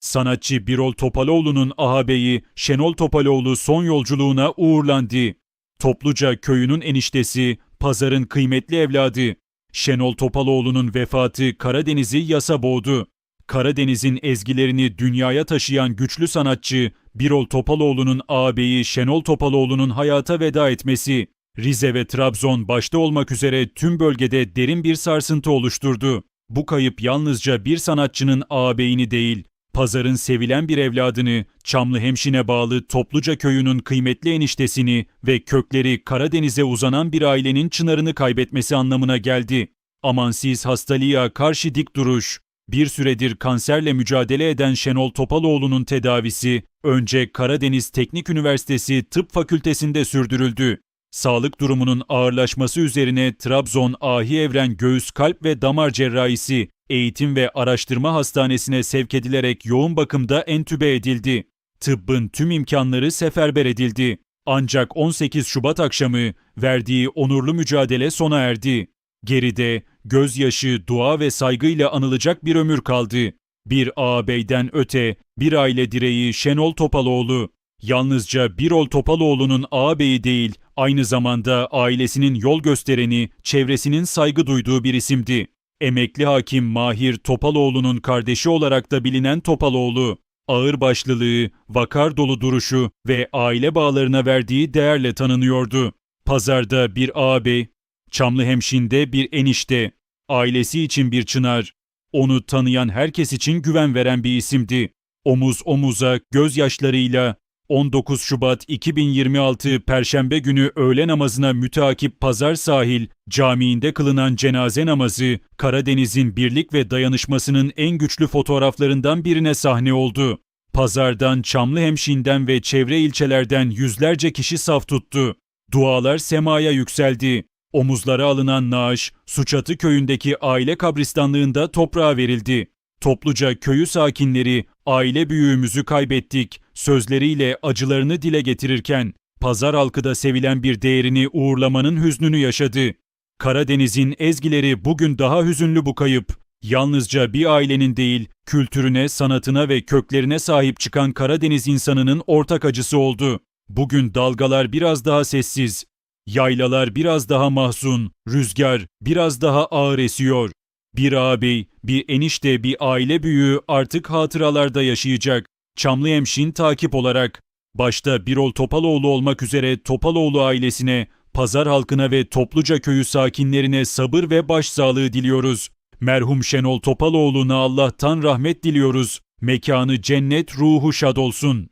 Sanatçı Birol Topaloğlu'nun ağabeyi Şenol Topaloğlu son yolculuğuna uğurlandı. Topluca köyünün eniştesi, pazarın kıymetli evladı. Şenol Topaloğlu'nun vefatı Karadeniz'i yasa boğdu. Karadeniz'in ezgilerini dünyaya taşıyan güçlü sanatçı Birol Topaloğlu'nun ağabeyi Şenol Topaloğlu'nun hayata veda etmesi, Rize ve Trabzon başta olmak üzere tüm bölgede derin bir sarsıntı oluşturdu. Bu kayıp yalnızca bir sanatçının ağabeyini değil, pazarın sevilen bir evladını, Çamlıhemşin'e bağlı Topluca köyünün kıymetli eniştesini ve kökleri Karadeniz'e uzanan bir ailenin çınarını kaybetmesi anlamına geldi. Amansız hastalığa karşı dik duruş, bir süredir kanserle mücadele eden Şenol Topaloğlu'nun tedavisi önce Karadeniz Teknik Üniversitesi Tıp Fakültesinde sürdürüldü. Sağlık durumunun ağırlaşması üzerine Trabzon Ahi Evren Göğüs Kalp ve Damar Cerrahisi Eğitim ve Araştırma Hastanesi'ne sevk edilerek yoğun bakımda entübe edildi. Tıbbın tüm imkanları seferber edildi. Ancak 18 Şubat akşamı verdiği onurlu mücadele sona erdi. Geride gözyaşı, dua ve saygıyla anılacak bir ömür kaldı. Bir ağabeyden öte, bir aile direği Şenol Topaloğlu. Yalnızca Birol Topaloğlu'nun ağabeyi değil, aynı zamanda ailesinin yol göstereni, çevresinin saygı duyduğu bir isimdi. Emekli hakim Mahir Topaloğlu'nun kardeşi olarak da bilinen Topaloğlu, ağırbaşlılığı, vakar dolu duruşu ve aile bağlarına verdiği değerle tanınıyordu. Pazarda bir ağabey, Çamlıhemşin'de bir enişte, ailesi için bir çınar, onu tanıyan herkes için güven veren bir isimdi. Omuz omuza, gözyaşlarıyla 19 Şubat 2026 Perşembe günü öğle namazına müteakip Pazar Sahil Camii'nde kılınan cenaze namazı Karadeniz'in birlik ve dayanışmasının en güçlü fotoğraflarından birine sahne oldu. Pazardan, Çamlıhemşin'den ve çevre ilçelerden yüzlerce kişi saf tuttu. Dualar semaya yükseldi. Omuzlara alınan naaş, Suçatı köyündeki aile kabristanlığında toprağa verildi. Topluca köyü sakinleri aile büyüğümüzü kaybettik sözleriyle acılarını dile getirirken pazar halkı da sevilen bir değerini uğurlamanın hüznünü yaşadı. Karadeniz'in ezgileri bugün daha hüzünlü bu kayıp. Yalnızca bir ailenin değil, kültürüne, sanatına ve köklerine sahip çıkan Karadeniz insanının ortak acısı oldu. Bugün dalgalar biraz daha sessiz, yaylalar biraz daha mahzun, rüzgar biraz daha ağır esiyor. Bir ağabey, bir enişte, bir aile büyüğü artık hatıralarda yaşayacak. Çamlıhemşin takip olarak başta Birol Topaloğlu olmak üzere Topaloğlu ailesine, pazar halkına ve Topluca köyü sakinlerine sabır ve başsağlığı diliyoruz. Merhum Şenol Topaloğlu'na Allah'tan rahmet diliyoruz. Mekanı cennet, ruhu şad olsun.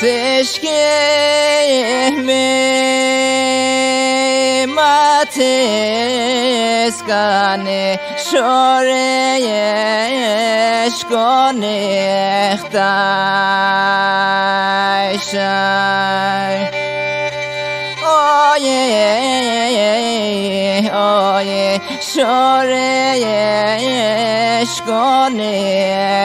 سشک مات اسکانه شورش کنه اختایشن ای آی شورش کنیختایشن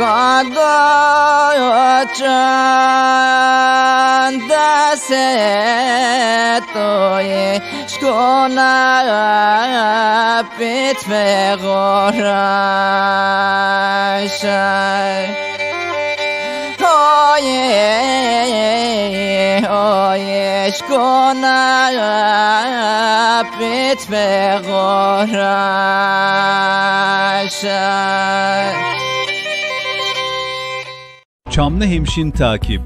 Gaga chan da se toye shkona pit vegorashay. Oye oye şkona bitme goraşay Çamlıhemşin takip